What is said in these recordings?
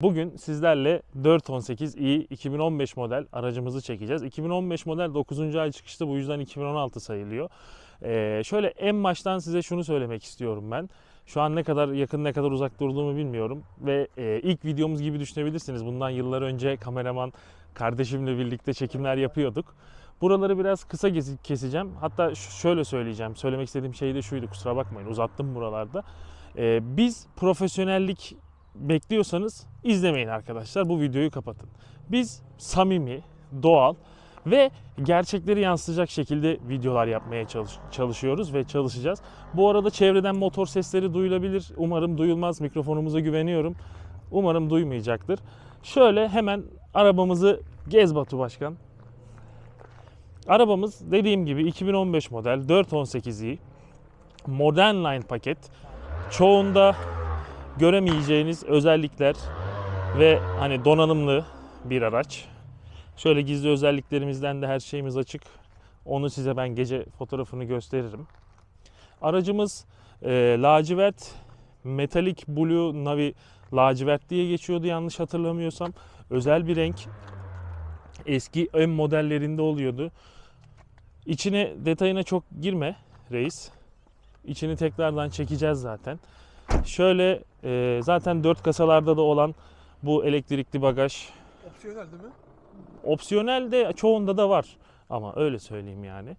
Bugün sizlerle 418i 2015 model aracımızı çekeceğiz. 2015 model 9. ay çıkışta bu yüzden 2016 sayılıyor. Ee, şöyle en baştan size şunu söylemek istiyorum ben. Şu an ne kadar yakın ne kadar uzak durduğumu bilmiyorum ve e, ilk videomuz gibi düşünebilirsiniz. Bundan yıllar önce kameraman kardeşimle birlikte çekimler yapıyorduk. Buraları biraz kısa keseceğim. Hatta şöyle söyleyeceğim. Söylemek istediğim şey de şuydu. Kusura bakmayın uzattım buralarda. Ee, biz profesyonellik bekliyorsanız izlemeyin arkadaşlar. Bu videoyu kapatın. Biz samimi, doğal ve gerçekleri yansıtacak şekilde videolar yapmaya çalış- çalışıyoruz ve çalışacağız. Bu arada çevreden motor sesleri duyulabilir. Umarım duyulmaz. Mikrofonumuza güveniyorum. Umarım duymayacaktır. Şöyle hemen arabamızı gez Batu Başkan. Arabamız dediğim gibi 2015 model 418i Modern Line paket. Çoğunda göremeyeceğiniz özellikler ve hani donanımlı bir araç. Şöyle gizli özelliklerimizden de her şeyimiz açık. Onu size ben gece fotoğrafını gösteririm. Aracımız e, lacivert, metalik blue navi lacivert diye geçiyordu yanlış hatırlamıyorsam. Özel bir renk. Eski ön modellerinde oluyordu. İçine detayına çok girme reis. İçini tekrardan çekeceğiz zaten. Şöyle e, zaten 4 kasalarda da olan bu elektrikli bagaj Opsiyonel değil mi? opsiyonel de çoğunda da var ama öyle söyleyeyim yani.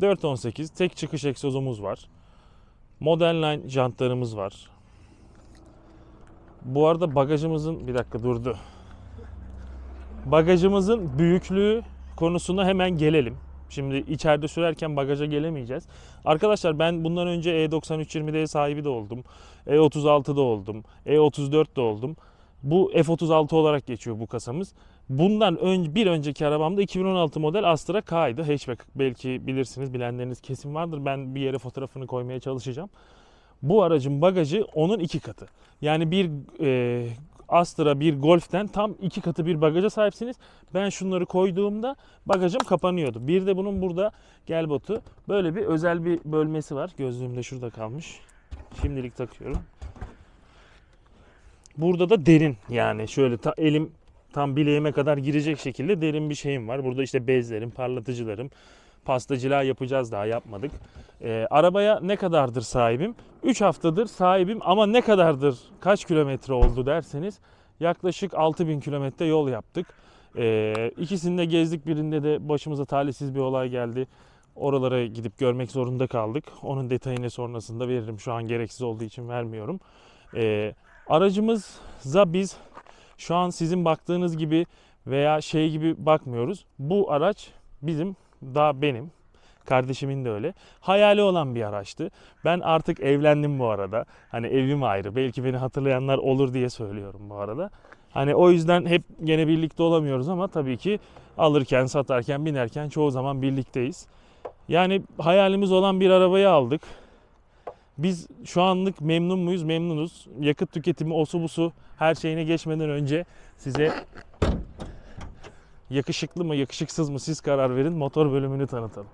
418 tek çıkış egzozumuz var. Modern Line jantlarımız var. Bu arada bagajımızın bir dakika durdu. Bagajımızın büyüklüğü konusuna hemen gelelim. Şimdi içeride sürerken bagaja gelemeyeceğiz. Arkadaşlar ben bundan önce E E9320D sahibi de oldum. E E36'da oldum. E34'de oldum. Bu F36 olarak geçiyor bu kasamız. Bundan ön, bir önceki arabamda 2016 model Astra K'ydı. Hatchback belki bilirsiniz, bilenleriniz kesin vardır. Ben bir yere fotoğrafını koymaya çalışacağım. Bu aracın bagajı onun iki katı. Yani bir e, Astra, bir Golf'ten tam iki katı bir bagaja sahipsiniz. Ben şunları koyduğumda bagajım kapanıyordu. Bir de bunun burada gel botu böyle bir özel bir bölmesi var. Gözlüğüm de şurada kalmış. Şimdilik takıyorum. Burada da derin yani şöyle ta, elim tam bileğime kadar girecek şekilde derin bir şeyim var. Burada işte bezlerim, parlatıcılarım, pastacılığa yapacağız daha yapmadık. Ee, arabaya ne kadardır sahibim? 3 haftadır sahibim ama ne kadardır, kaç kilometre oldu derseniz yaklaşık 6000 kilometre yol yaptık. Ee, ikisini de gezdik birinde de başımıza talihsiz bir olay geldi. Oralara gidip görmek zorunda kaldık. Onun detayını sonrasında veririm. Şu an gereksiz olduğu için vermiyorum. Ee, aracımıza biz şu an sizin baktığınız gibi veya şey gibi bakmıyoruz. Bu araç bizim daha benim kardeşimin de öyle. Hayali olan bir araçtı. Ben artık evlendim bu arada. Hani evim ayrı. Belki beni hatırlayanlar olur diye söylüyorum bu arada. Hani o yüzden hep gene birlikte olamıyoruz ama tabii ki alırken, satarken, binerken çoğu zaman birlikteyiz. Yani hayalimiz olan bir arabayı aldık. Biz şu anlık memnun muyuz? Memnunuz. Yakıt tüketimi, osu busu her şeyine geçmeden önce size yakışıklı mı, yakışıksız mı siz karar verin. Motor bölümünü tanıtalım.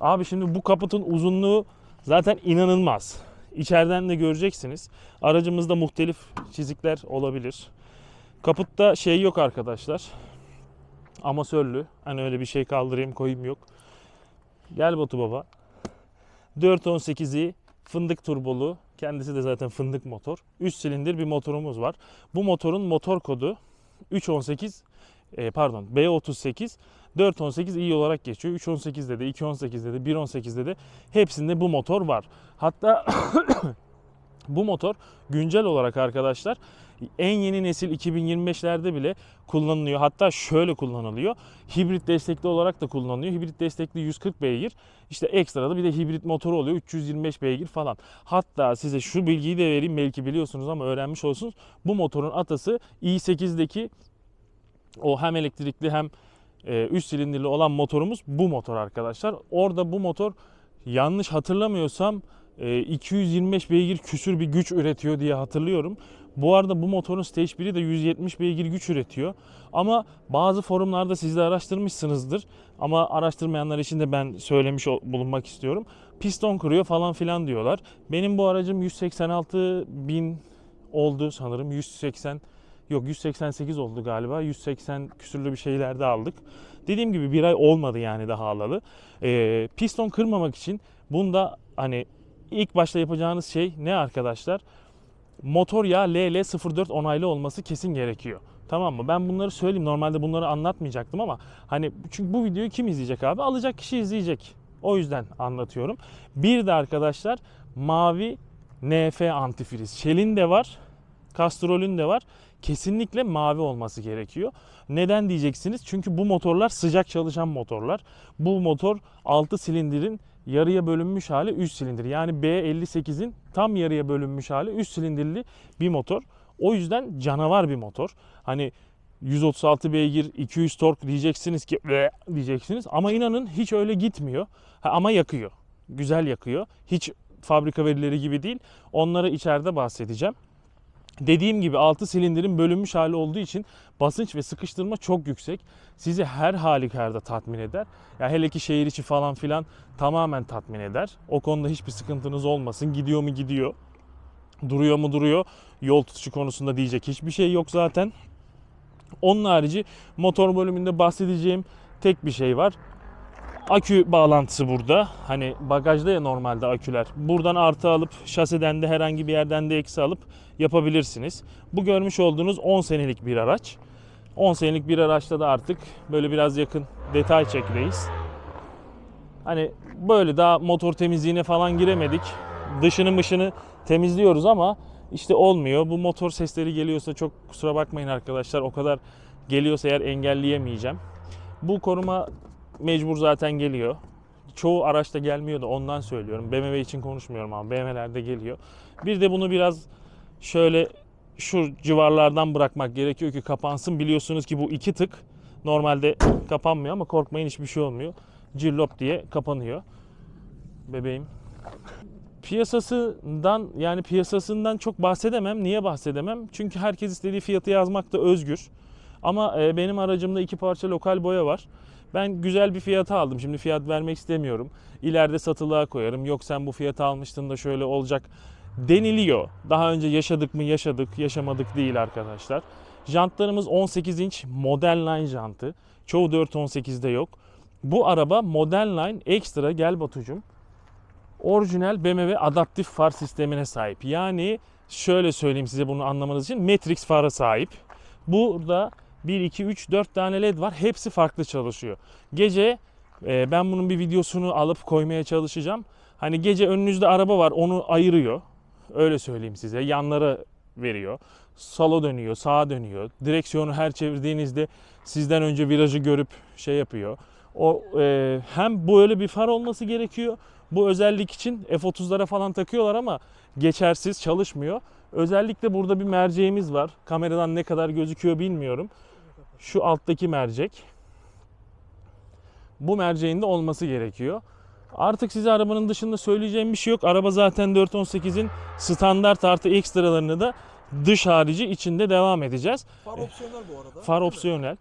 Abi şimdi bu kaputun uzunluğu zaten inanılmaz. İçeriden de göreceksiniz. Aracımızda muhtelif çizikler olabilir. Kaputta şey yok arkadaşlar. Amasörlü. Hani öyle bir şey kaldırayım koyayım yok. Gel Batu Baba. 418'i fındık turbolu. Kendisi de zaten fındık motor. 3 silindir bir motorumuz var. Bu motorun motor kodu 318 e, pardon B38 418 iyi olarak geçiyor. 318'de de 218'de de 118'de de hepsinde bu motor var. Hatta bu motor güncel olarak arkadaşlar en yeni nesil 2025'lerde bile kullanılıyor. Hatta şöyle kullanılıyor. Hibrit destekli olarak da kullanılıyor. Hibrit destekli 140 beygir. İşte ekstra da bir de hibrit motoru oluyor. 325 beygir falan. Hatta size şu bilgiyi de vereyim. Belki biliyorsunuz ama öğrenmiş olsunuz. Bu motorun atası i8'deki o hem elektrikli hem 3 silindirli olan motorumuz bu motor arkadaşlar. Orada bu motor yanlış hatırlamıyorsam e, 225 beygir küsür bir güç üretiyor diye hatırlıyorum. Bu arada bu motorun Stage 1'i de 170 beygir güç üretiyor. Ama bazı forumlarda siz de araştırmışsınızdır. Ama araştırmayanlar için de ben söylemiş bulunmak istiyorum. Piston kırıyor falan filan diyorlar. Benim bu aracım 186 bin oldu sanırım. 180 yok 188 oldu galiba. 180 küsürlü bir şeylerde aldık. Dediğim gibi bir ay olmadı yani daha alalı. Ee, piston kırmamak için bunda hani ilk başta yapacağınız şey ne arkadaşlar? Motor yağ LL04 onaylı olması kesin gerekiyor. Tamam mı? Ben bunları söyleyeyim. Normalde bunları anlatmayacaktım ama hani çünkü bu videoyu kim izleyecek abi? Alacak kişi izleyecek. O yüzden anlatıyorum. Bir de arkadaşlar mavi NF antifriz. Shell'in de var. Castrol'ün de var. Kesinlikle mavi olması gerekiyor. Neden diyeceksiniz? Çünkü bu motorlar sıcak çalışan motorlar. Bu motor 6 silindirin yarıya bölünmüş hali 3 silindir. Yani B58'in tam yarıya bölünmüş hali 3 silindirli bir motor. O yüzden canavar bir motor. Hani 136 beygir, 200 tork diyeceksiniz ki diyeceksiniz ama inanın hiç öyle gitmiyor. Ha, ama yakıyor. Güzel yakıyor. Hiç fabrika verileri gibi değil. Onları içeride bahsedeceğim. Dediğim gibi 6 silindirin bölünmüş hali olduğu için basınç ve sıkıştırma çok yüksek. Sizi her halükarda tatmin eder. Ya hele ki şehir içi falan filan tamamen tatmin eder. O konuda hiçbir sıkıntınız olmasın. Gidiyor mu gidiyor. Duruyor mu duruyor. Yol tutuşu konusunda diyecek hiçbir şey yok zaten. Onun harici motor bölümünde bahsedeceğim tek bir şey var. Akü bağlantısı burada. Hani bagajda ya normalde aküler. Buradan artı alıp şaseden de herhangi bir yerden de eksi alıp yapabilirsiniz. Bu görmüş olduğunuz 10 senelik bir araç. 10 senelik bir araçta da artık böyle biraz yakın detay çekmeyiz. Hani böyle daha motor temizliğine falan giremedik. Dışını mışını temizliyoruz ama işte olmuyor. Bu motor sesleri geliyorsa çok kusura bakmayın arkadaşlar. O kadar geliyorsa eğer engelleyemeyeceğim. Bu koruma mecbur zaten geliyor. Çoğu araçta gelmiyor da ondan söylüyorum. BMW için konuşmuyorum ama BMW'lerde geliyor. Bir de bunu biraz şöyle şu civarlardan bırakmak gerekiyor ki kapansın. Biliyorsunuz ki bu iki tık normalde kapanmıyor ama korkmayın hiçbir şey olmuyor. Cillop diye kapanıyor. Bebeğim. Piyasasından yani piyasasından çok bahsedemem. Niye bahsedemem? Çünkü herkes istediği fiyatı yazmakta özgür. Ama e, benim aracımda iki parça lokal boya var. Ben güzel bir fiyata aldım. Şimdi fiyat vermek istemiyorum. İleride satılığa koyarım. Yok sen bu fiyata almıştın da şöyle olacak deniliyor. Daha önce yaşadık mı yaşadık, yaşamadık değil arkadaşlar. Jantlarımız 18 inç Model Line jantı. Çoğu 418'de yok. Bu araba Model Line ekstra gel Batucum. Orijinal BMW adaptif far sistemine sahip. Yani şöyle söyleyeyim size bunu anlamanız için Matrix fara sahip. Burada 1, 2, 3, 4 tane led var. Hepsi farklı çalışıyor. Gece e, ben bunun bir videosunu alıp koymaya çalışacağım. Hani gece önünüzde araba var onu ayırıyor. Öyle söyleyeyim size. Yanlara veriyor. Sola dönüyor, sağa dönüyor. Direksiyonu her çevirdiğinizde sizden önce virajı görüp şey yapıyor. O e, hem böyle bir far olması gerekiyor. Bu özellik için F30'lara falan takıyorlar ama geçersiz çalışmıyor. Özellikle burada bir merceğimiz var. Kameradan ne kadar gözüküyor bilmiyorum. Şu alttaki mercek. Bu merceğin de olması gerekiyor. Artık size arabanın dışında söyleyeceğim bir şey yok. Araba zaten 418'in standart artı ekstralarını da dış harici içinde devam edeceğiz. Far opsiyonel bu arada. Far mi? opsiyonel.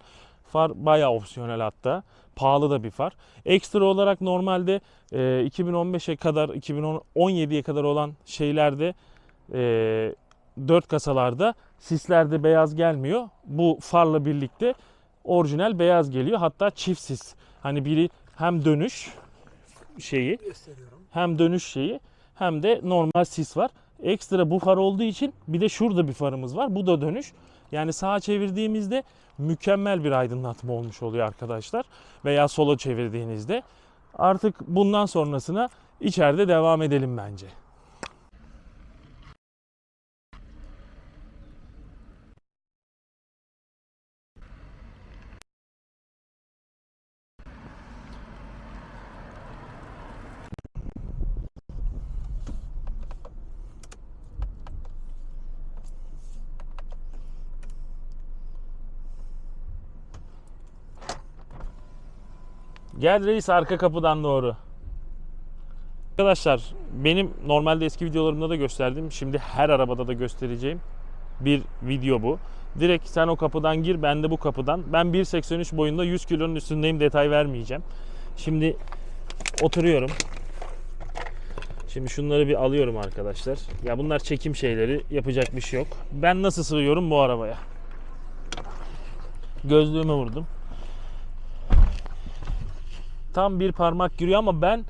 Far bayağı opsiyonel hatta. Pahalı da bir far. Ekstra olarak normalde e, 2015'e kadar 2017'ye kadar olan şeylerde e, 4 kasalarda sislerde beyaz gelmiyor. Bu farla birlikte orijinal beyaz geliyor. Hatta çift sis. Hani biri hem dönüş şeyi hem dönüş şeyi hem de normal sis var. Ekstra bu far olduğu için bir de şurada bir farımız var. Bu da dönüş. Yani sağa çevirdiğimizde mükemmel bir aydınlatma olmuş oluyor arkadaşlar. Veya sola çevirdiğinizde. Artık bundan sonrasına içeride devam edelim bence. Gel reis arka kapıdan doğru. Arkadaşlar benim normalde eski videolarımda da gösterdim. Şimdi her arabada da göstereceğim bir video bu. Direkt sen o kapıdan gir ben de bu kapıdan. Ben 1.83 boyunda 100 kilonun üstündeyim detay vermeyeceğim. Şimdi oturuyorum. Şimdi şunları bir alıyorum arkadaşlar. Ya bunlar çekim şeyleri. Yapacak bir şey yok. Ben nasıl sığıyorum bu arabaya? Gözlüğümü vurdum. Tam bir parmak giriyor ama ben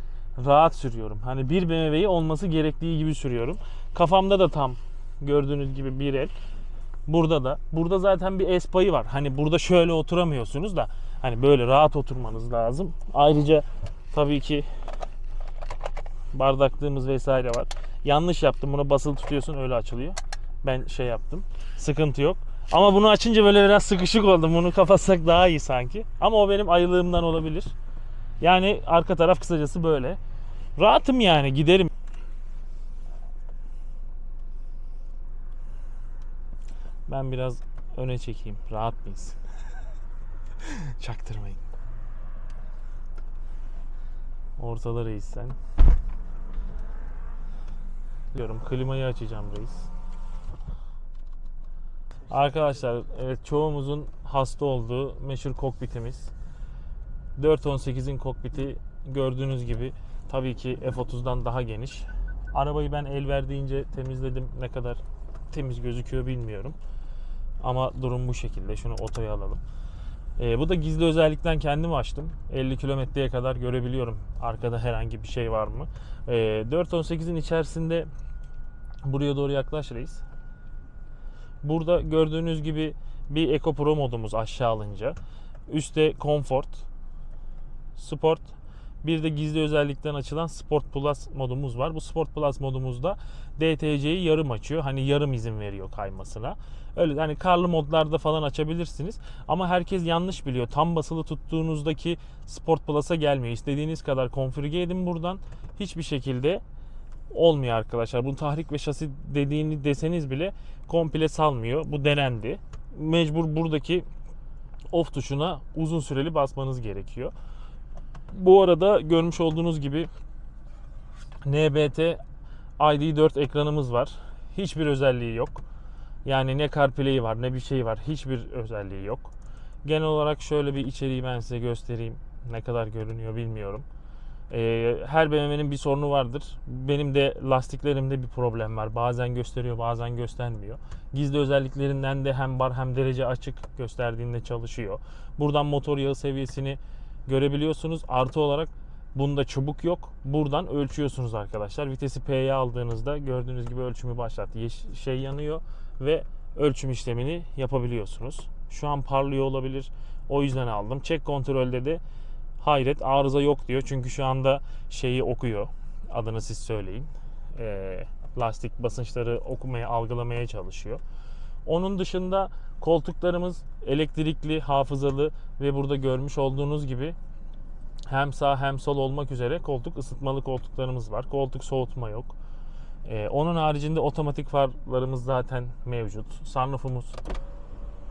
rahat sürüyorum. Hani bir BMW'yi olması gerektiği gibi sürüyorum. Kafamda da tam gördüğünüz gibi bir el. Burada da. Burada zaten bir es payı var. Hani burada şöyle oturamıyorsunuz da hani böyle rahat oturmanız lazım. Ayrıca tabii ki bardaklığımız vesaire var. Yanlış yaptım. Bunu basılı tutuyorsun öyle açılıyor. Ben şey yaptım. Sıkıntı yok. Ama bunu açınca böyle biraz sıkışık oldum. Bunu kapatsak daha iyi sanki. Ama o benim ayılığımdan olabilir. Yani arka taraf kısacası böyle. Rahatım yani giderim. Ben biraz öne çekeyim. Rahat mıyız? Çaktırmayın. Ortada reis sen. Diyorum klimayı açacağım reis. Arkadaşlar evet çoğumuzun hasta olduğu meşhur kokpitimiz. 418'in kokpiti gördüğünüz gibi tabii ki F30'dan daha geniş. Arabayı ben el verdiğince temizledim. Ne kadar temiz gözüküyor bilmiyorum. Ama durum bu şekilde. Şunu otoya alalım. Ee, bu da gizli özellikten kendim açtım. 50 kilometreye kadar görebiliyorum arkada herhangi bir şey var mı. Ee, 418'in içerisinde buraya doğru yaklaş reis. Burada gördüğünüz gibi bir Eco Pro modumuz aşağı alınca. Üstte Comfort, Sport, bir de gizli özellikten açılan Sport Plus modumuz var. Bu Sport Plus modumuzda DTC'yi yarım açıyor. Hani yarım izin veriyor kaymasına. Öyle hani karlı modlarda falan açabilirsiniz. Ama herkes yanlış biliyor. Tam basılı tuttuğunuzdaki Sport Plus'a gelmiyor. İstediğiniz kadar konfigüre edin buradan. Hiçbir şekilde olmuyor arkadaşlar. Bu tahrik ve şasi dediğini deseniz bile komple salmıyor. Bu denendi. Mecbur buradaki off tuşuna uzun süreli basmanız gerekiyor. Bu arada görmüş olduğunuz gibi NBT ID4 ekranımız var. Hiçbir özelliği yok. Yani ne CarPlay var ne bir şey var. Hiçbir özelliği yok. Genel olarak şöyle bir içeriği ben size göstereyim. Ne kadar görünüyor bilmiyorum. Ee, her BMW'nin bir sorunu vardır. Benim de lastiklerimde bir problem var. Bazen gösteriyor, bazen göstermiyor. Gizli özelliklerinden de hem bar hem derece açık gösterdiğinde çalışıyor. Buradan motor yağı seviyesini görebiliyorsunuz. Artı olarak bunda çubuk yok. Buradan ölçüyorsunuz arkadaşlar. Vitesi P'ye aldığınızda gördüğünüz gibi ölçümü başlattı. Yeş- şey yanıyor ve ölçüm işlemini yapabiliyorsunuz. Şu an parlıyor olabilir. O yüzden aldım. Çek kontrolde de hayret arıza yok diyor. Çünkü şu anda şeyi okuyor. Adını siz söyleyin. Ee, lastik basınçları okumaya, algılamaya çalışıyor. Onun dışında koltuklarımız elektrikli, hafızalı ve burada görmüş olduğunuz gibi hem sağ hem sol olmak üzere koltuk ısıtmalı koltuklarımız var. Koltuk soğutma yok. Ee, onun haricinde otomatik farlarımız zaten mevcut. Sunroofumuz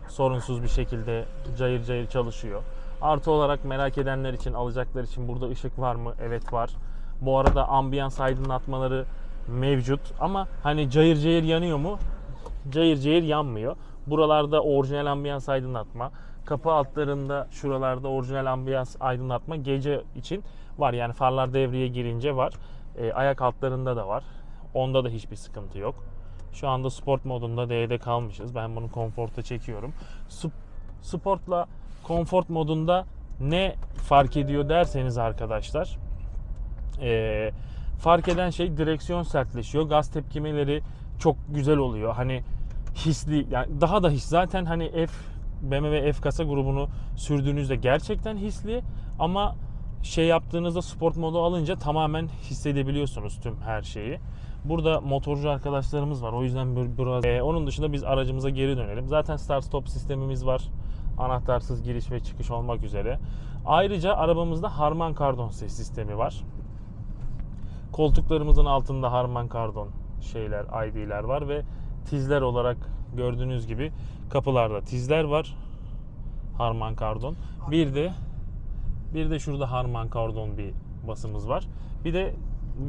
sorunsuz bir şekilde cayır cayır çalışıyor. Artı olarak merak edenler için, alacaklar için burada ışık var mı? Evet var. Bu arada ambiyans aydınlatmaları mevcut ama hani cayır cayır yanıyor mu? Cayır cayır yanmıyor. Buralarda orijinal ambiyans aydınlatma. Kapı altlarında şuralarda orijinal ambiyans aydınlatma gece için var. Yani farlar devreye girince var. E, ayak altlarında da var. Onda da hiçbir sıkıntı yok. Şu anda sport modunda D'de kalmışız. Ben bunu konforta çekiyorum. Sp- Sportla konfort modunda ne fark ediyor derseniz arkadaşlar e, fark eden şey direksiyon sertleşiyor. Gaz tepkimeleri çok güzel oluyor. Hani hisli yani daha da his zaten hani F BMW F kasa grubunu sürdüğünüzde gerçekten hisli ama şey yaptığınızda sport modu alınca tamamen hissedebiliyorsunuz tüm her şeyi. Burada motorcu arkadaşlarımız var. O yüzden bir- biraz Ee, onun dışında biz aracımıza geri dönelim. Zaten start stop sistemimiz var. Anahtarsız giriş ve çıkış olmak üzere. Ayrıca arabamızda Harman Kardon ses sistemi var. Koltuklarımızın altında Harman Kardon şeyler, ID'ler var ve tizler olarak gördüğünüz gibi kapılarda tizler var. Harman Kardon. Bir de bir de şurada Harman Kardon bir basımız var. Bir de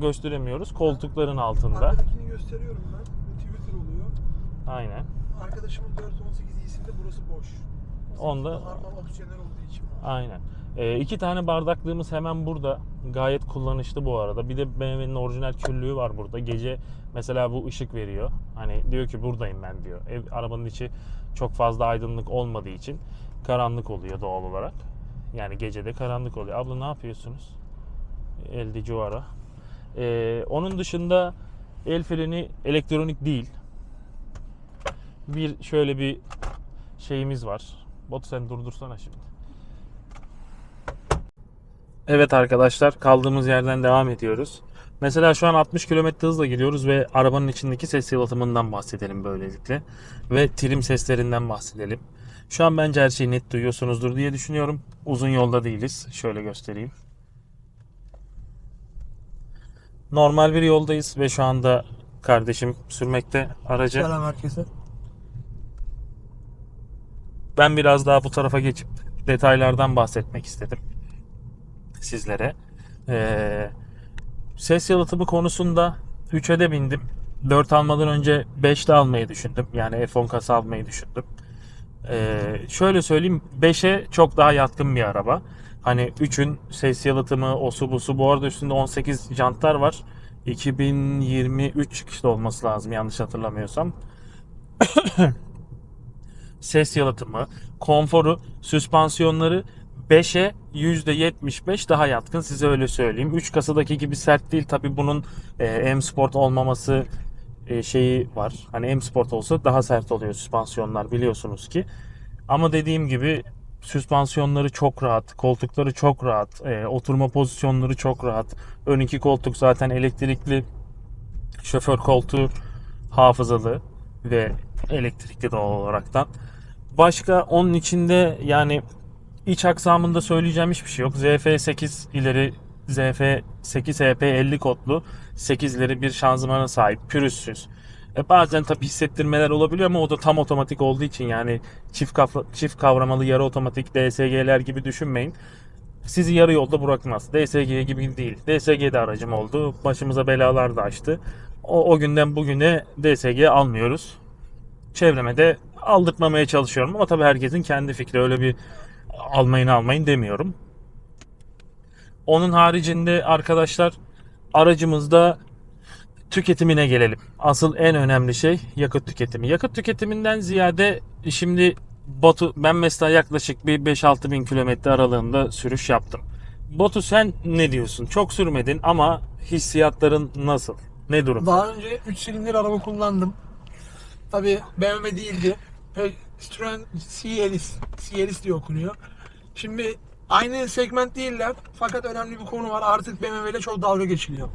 gösteremiyoruz koltukların altında. Arkadakini gösteriyorum ben. Bu Twitter oluyor. Aynen. Arkadaşımın 418 iyisinde burası boş. Onda Normal opsiyonel olduğu için. aynen. Ee, iki tane bardaklığımız hemen burada. Gayet kullanışlı bu arada. Bir de BMW'nin orijinal küllüğü var burada. Gece mesela bu ışık veriyor. Hani diyor ki buradayım ben diyor. Ev arabanın içi çok fazla aydınlık olmadığı için karanlık oluyor doğal olarak. Yani gecede karanlık oluyor. Abla ne yapıyorsunuz? Elde cuvara. Ee, onun dışında el freni elektronik değil. Bir şöyle bir şeyimiz var. Batu sen durdursana şimdi. Evet arkadaşlar kaldığımız yerden devam ediyoruz. Mesela şu an 60 km hızla gidiyoruz ve arabanın içindeki ses yalıtımından bahsedelim böylelikle. Ve trim seslerinden bahsedelim. Şu an bence her şeyi net duyuyorsunuzdur diye düşünüyorum. Uzun yolda değiliz. Şöyle göstereyim. Normal bir yoldayız ve şu anda kardeşim sürmekte aracı. Selam herkese. Ben biraz daha bu tarafa geçip detaylardan bahsetmek istedim sizlere. Ee, ses yalıtımı konusunda 3'e de bindim. 4 almadan önce 5 de almayı düşündüm. Yani F10 kasa almayı düşündüm. Ee, şöyle söyleyeyim 5'e çok daha yatkın bir araba. Hani 3'ün ses yalıtımı, osu busu. Bu arada üstünde 18 jantlar var. 2023 çıkışlı olması lazım yanlış hatırlamıyorsam. ses yalıtımı, konforu, süspansiyonları 5'e %75 daha yatkın size öyle söyleyeyim. 3 kasadaki gibi sert değil tabi bunun e, M Sport olmaması e, şeyi var. Hani M Sport olsa daha sert oluyor süspansiyonlar biliyorsunuz ki. Ama dediğim gibi süspansiyonları çok rahat, koltukları çok rahat, e, oturma pozisyonları çok rahat. Ön iki koltuk zaten elektrikli şoför koltuğu hafızalı ve elektrikli doğal olaraktan. Başka onun içinde yani iç aksamında söyleyeceğim hiçbir şey yok. ZF8 ileri ZF8 EP50 kodlu 8 ileri bir şanzımana sahip pürüzsüz. E bazen tabi hissettirmeler olabiliyor ama o da tam otomatik olduğu için yani çift, kavra- çift kavramalı yarı otomatik DSG'ler gibi düşünmeyin. Sizi yarı yolda bırakmaz. DSG gibi değil. DSG'de aracım oldu. Başımıza belalar da açtı. O, o günden bugüne DSG almıyoruz. Çevreme de aldırtmamaya çalışıyorum ama tabii herkesin kendi fikri. Öyle bir almayın almayın demiyorum. Onun haricinde arkadaşlar aracımızda tüketimine gelelim. Asıl en önemli şey yakıt tüketimi. Yakıt tüketiminden ziyade şimdi Batu ben mesela yaklaşık bir 5-6 bin kilometre aralığında sürüş yaptım. Batu sen ne diyorsun? Çok sürmedin ama hissiyatların nasıl? Ne durum? Daha önce 3 silindir araba kullandım. Tabi BMW değildi. Citroen CLS, CLS diye okunuyor. Şimdi aynı segment değiller fakat önemli bir konu var. Artık BMW ile çok dalga geçiliyor.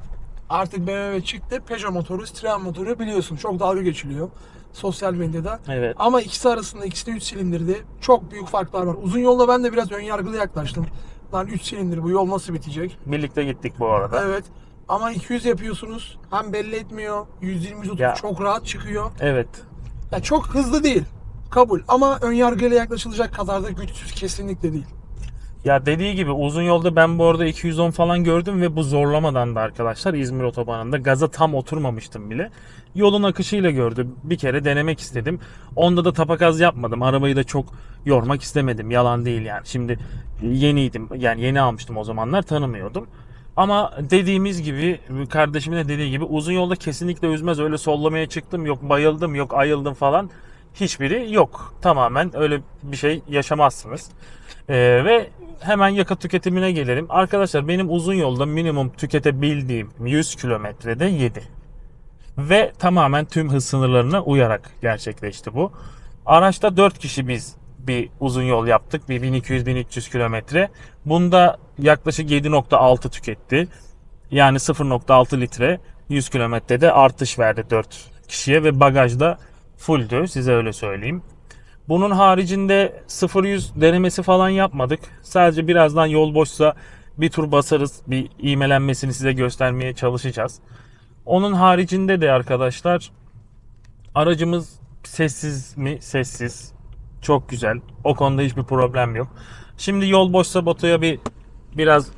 Artık BMW çıktı. Peugeot motoru, Citroen motoru biliyorsun çok dalga geçiliyor sosyal medyada. Evet. Ama ikisi arasında ikisi de 3 silindirdi. Çok büyük farklar var. Uzun yolda ben de biraz ön yargılı yaklaştım. Lan 3 silindir bu yol nasıl bitecek? Birlikte gittik bu arada. Evet. Ama 200 yapıyorsunuz. Hem belli etmiyor. 120 130 Ya. çok rahat çıkıyor. Evet. Ya çok hızlı değil. Kabul. Ama ön yargıyla yaklaşılacak kadar da güçsüz kesinlikle değil. Ya dediği gibi uzun yolda ben bu arada 210 falan gördüm ve bu zorlamadan da arkadaşlar İzmir otobanında gaza tam oturmamıştım bile. Yolun akışıyla gördüm. Bir kere denemek istedim. Onda da tapakaz yapmadım. Arabayı da çok yormak istemedim. Yalan değil yani. Şimdi yeniydim. Yani yeni almıştım o zamanlar tanımıyordum. Ama dediğimiz gibi kardeşimin de dediği gibi uzun yolda kesinlikle üzmez. Öyle sollamaya çıktım yok bayıldım yok ayıldım falan. Hiçbiri yok. Tamamen öyle bir şey yaşamazsınız. Ee, ve hemen yakıt tüketimine gelelim. Arkadaşlar benim uzun yolda minimum tüketebildiğim 100 kilometrede 7. Ve tamamen tüm hız sınırlarına uyarak gerçekleşti bu. Araçta 4 kişi biz bir uzun yol yaptık. Bir 1200-1300 kilometre. Bunda yaklaşık 7.6 tüketti. Yani 0.6 litre 100 kilometrede artış verdi 4 kişiye ve bagajda fulldü size öyle söyleyeyim. Bunun haricinde 0-100 denemesi falan yapmadık. Sadece birazdan yol boşsa bir tur basarız. Bir iğmelenmesini size göstermeye çalışacağız. Onun haricinde de arkadaşlar aracımız sessiz mi? Sessiz. Çok güzel. O konuda hiçbir problem yok. Şimdi yol boşsa Batu'ya bir biraz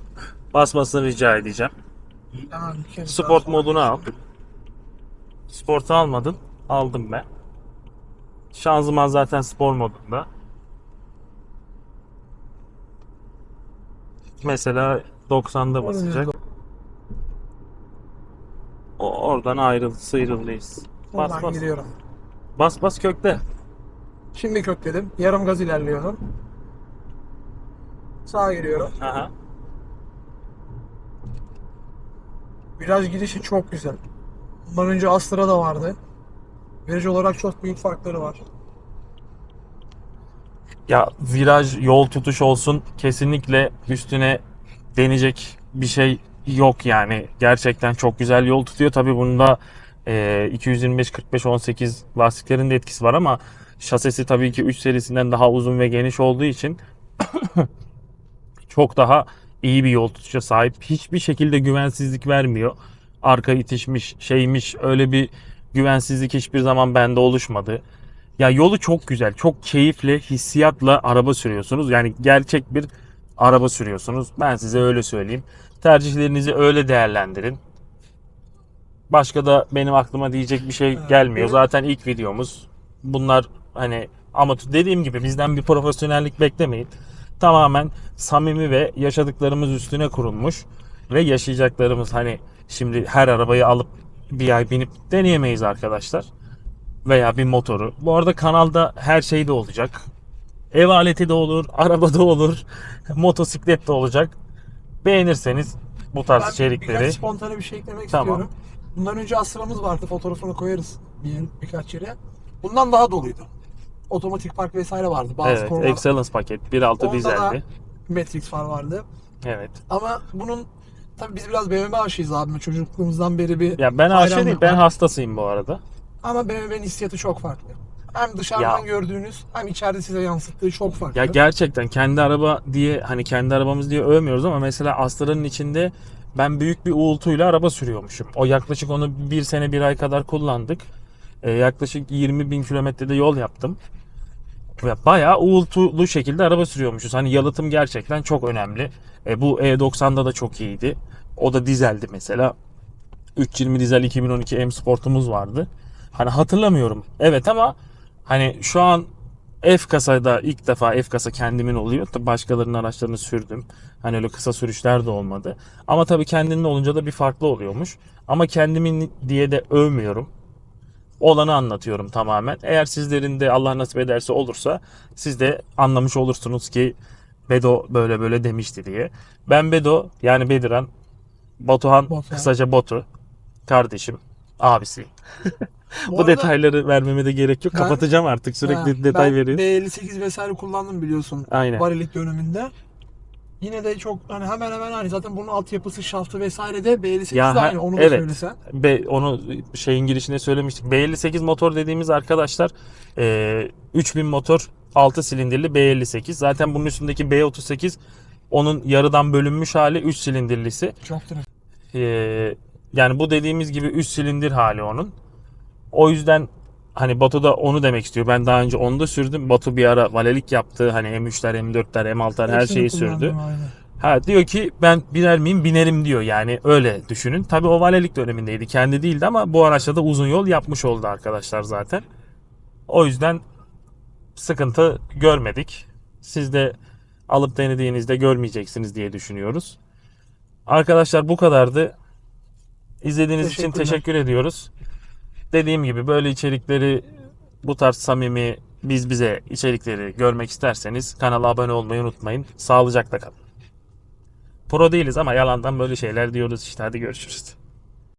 basmasını rica edeceğim. Sport modunu al. Sportu almadın. Aldım ben. Şanzıman zaten spor modunda. Mesela 90'da basacak. O oradan ayrıl, sıyrıldayız. Bas bas. giriyorum. Bas bas kökte. Şimdi kökledim. Yarım gaz ilerliyorum. Sağa giriyorum. Aha. Viraj girişi çok güzel. Bundan önce Astra da vardı. Viraj olarak çok büyük farkları var. Ya viraj, yol tutuş olsun kesinlikle üstüne deneyecek bir şey yok yani. Gerçekten çok güzel yol tutuyor. Tabii bunda e, 225 45 18 lastiklerin de etkisi var ama şasisi tabii ki 3 serisinden daha uzun ve geniş olduğu için çok daha iyi bir yol tutuşa sahip. Hiçbir şekilde güvensizlik vermiyor. Arka itişmiş, şeymiş öyle bir güvensizlik hiçbir zaman bende oluşmadı. Ya yolu çok güzel, çok keyifli, hissiyatla araba sürüyorsunuz. Yani gerçek bir araba sürüyorsunuz. Ben size öyle söyleyeyim. Tercihlerinizi öyle değerlendirin. Başka da benim aklıma diyecek bir şey gelmiyor. Zaten ilk videomuz. Bunlar hani ama dediğim gibi bizden bir profesyonellik beklemeyin. Tamamen samimi ve yaşadıklarımız üstüne kurulmuş ve yaşayacaklarımız hani şimdi her arabayı alıp bir ay binip deneyemeyiz arkadaşlar veya bir motoru. Bu arada kanalda her şey de olacak. Ev aleti de olur, araba da olur, motosiklet de olacak. Beğenirseniz bu tarz Ben içerikleri birkaç spontane bir şey eklemek Tamam. istiyorum. Bundan önce Astra'mız vardı. Fotoğrafını koyarız bir, birkaç yere. Bundan daha doluydu. Otomatik park vesaire vardı. Bazı evet, Excellence paket 1.6 Onda da- dizeldi. Matrix far vardı. Evet. Ama bunun tabii biz biraz BMW aşıyız abi. Çocukluğumuzdan beri bir Ya ben aşık hayranlık değilim, ben var. hastasıyım bu arada. Ama BMW'nin hissiyatı çok farklı. Hem dışarıdan Ya. gördüğünüz hem içeride size yansıttığı çok farklı. Ya gerçekten kendi araba diye hani kendi arabamız diye övmüyoruz ama mesela Astra'nın içinde ben büyük bir uğultuyla araba sürüyormuşum. O yaklaşık onu bir sene bir ay kadar kullandık. Ee, yaklaşık 20 bin kilometrede yol yaptım. Bayağı uğultulu şekilde araba sürüyormuşuz. Hani yalıtım gerçekten çok önemli. E, bu E90'da da çok iyiydi. O da dizeldi mesela. 320 dizel 2012 M Sport'umuz vardı. Hani hatırlamıyorum. Evet ama hani şu an F kasada ilk defa F kasa kendimin oluyor. Tabii başkalarının araçlarını sürdüm. Hani öyle kısa sürüşler de olmadı. Ama tabii kendinin olunca da bir farklı oluyormuş. Ama kendimin diye de övmüyorum. Olanı anlatıyorum tamamen. Eğer sizlerin de Allah nasip ederse olursa siz de anlamış olursunuz ki Bedo böyle böyle demişti diye. Ben Bedo yani Bediran Batuhan Batuhan. kısaca Botu kardeşim abisiyim. Bu, arada- detayları vermeme de gerek yok. Ben- Kapatacağım artık sürekli Ha, detay ben veriyorum. B58 vesaire kullandım biliyorsun. Aynen. Varilik döneminde. Yine de çok hani hemen hemen aynı. Zaten bunun altyapısı, şaftı vesaire de B58 Ya de aynı. Onu da evet. söylesen. Be, onu şeyin girişine söylemiştik. B58 motor dediğimiz arkadaşlar e, 3000 motor 6 silindirli B58. Zaten bunun üstündeki B38 onun yarıdan bölünmüş hali 3 silindirlisi. Çok trafik. E, yani bu dediğimiz gibi 3 silindir hali onun. O yüzden hani Batu da onu demek istiyor. Ben daha önce onu da sürdüm. Batu bir ara valelik yaptı. Hani M3'ler, M4'ler, M6'lar her şeyi sürdü. aynen. Ha diyor ki ben biner miyim binerim diyor yani öyle düşünün. Tabi o valelik dönemindeydi kendi değildi ama bu araçla da uzun yol yapmış oldu arkadaşlar zaten. O yüzden sıkıntı görmedik. Siz de alıp denediğinizde görmeyeceksiniz diye düşünüyoruz. Arkadaşlar bu kadardı. İzlediğiniz için teşekkür ediyoruz. Dediğim gibi böyle içerikleri bu tarz samimi biz bize içerikleri görmek isterseniz kanala abone olmayı unutmayın. Sağlıcakla kalın. Pro değiliz ama yalandan böyle şeyler diyoruz işte hadi görüşürüz.